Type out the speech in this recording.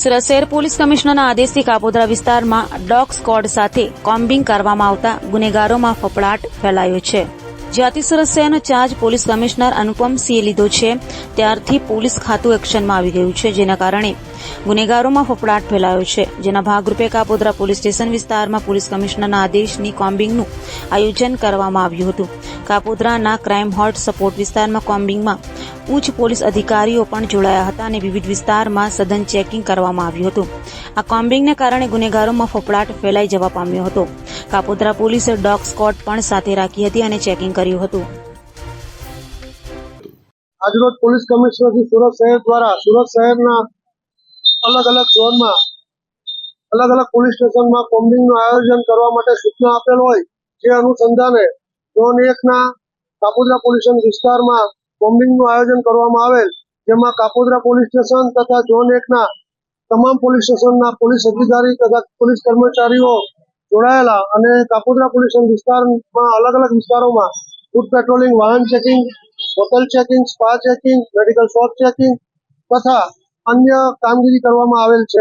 સુરત શહેર પોલીસ કમિશનરના આદેશથી કાપોદ્રા વિસ્તારમાં dog squad સાથે કોમ્બિંગ કરવામાં આવતા ગુનેગારોમાં ફફડાટ ફેલાયો છે. જ્યાંથી સુરત શહેરનો ચાર્જ પોલીસ કમિશનર અનુપમસિંહે લીધો છે. ત્યારથી પોલીસ ખાતું એક્શનમાં આવી ગયું છે, જેના કારણે ગુનેગારોમાં ફફડાટ ફેલાયો છે. જેના ભાગરૂપે કાપોદ્રા પોલીસ સ્ટેશન વિસ્તારમાં પોલીસ કમિશનરના આદેશની કોમ્બિંગનું આયોજન કરવામાં આવ્યું હતું. કાપોદ્રાના ક્રાઇમ હોટ સપોર્ટ વિસ્તારમાં કોમ્બિંગમાં ઉચ્ચ પોલીસ અધિકારીઓ પણ જોડાયા હતા અને વિવિધ વિસ્તારમાં સઘન ચેકિંગ કરવામાં આવ્યું હતું. આ કોમ્બિંગને કારણે ગુનેગારોમાં ફફડાટ ફેલાઈ જવા પામ્યો હતો. કાપોદ્રા પોલીસે ડોગ સ્કોટ પણ સાથે રાખી હતી અને ચેકિંગ કર્યું હતું. આજરોજ પોલીસ કમિશનર શ્રી સુરત શહેર દ્વારા, સુરત શહેરના અલગ અલગ ઝોનમાં અલગ અલગ પોલીસ સ્ટેશનમાં કોમ્બિંગનું આયોજન કરવા માટે સૂચના આપેલ હોય જે અનુસંધાને ઝોન એકના કાપોદ્રા પોલીસ સ્ટેશન વિસ્તારમાં કોમ્બિંગનું આયોજન કરવામાં આવેલ, જેમાં કાપોદ્રા પોલીસ સ્ટેશન તથા ઝોન એકના તમામ પોલીસ સ્ટેશનના પોલીસ અધિકારી તથા પોલીસ કર્મચારીઓ જોડાયેલા અને કાપોદ્રા પોલીસ વિસ્તારમાં અલગ અલગ વિસ્તારોમાં ફૂડ પેટ્રોલિંગ વાહન checking hotel checking spa checking medical shop checking તથા અન્ય કામગીરી કરવામાં આવેલ છે.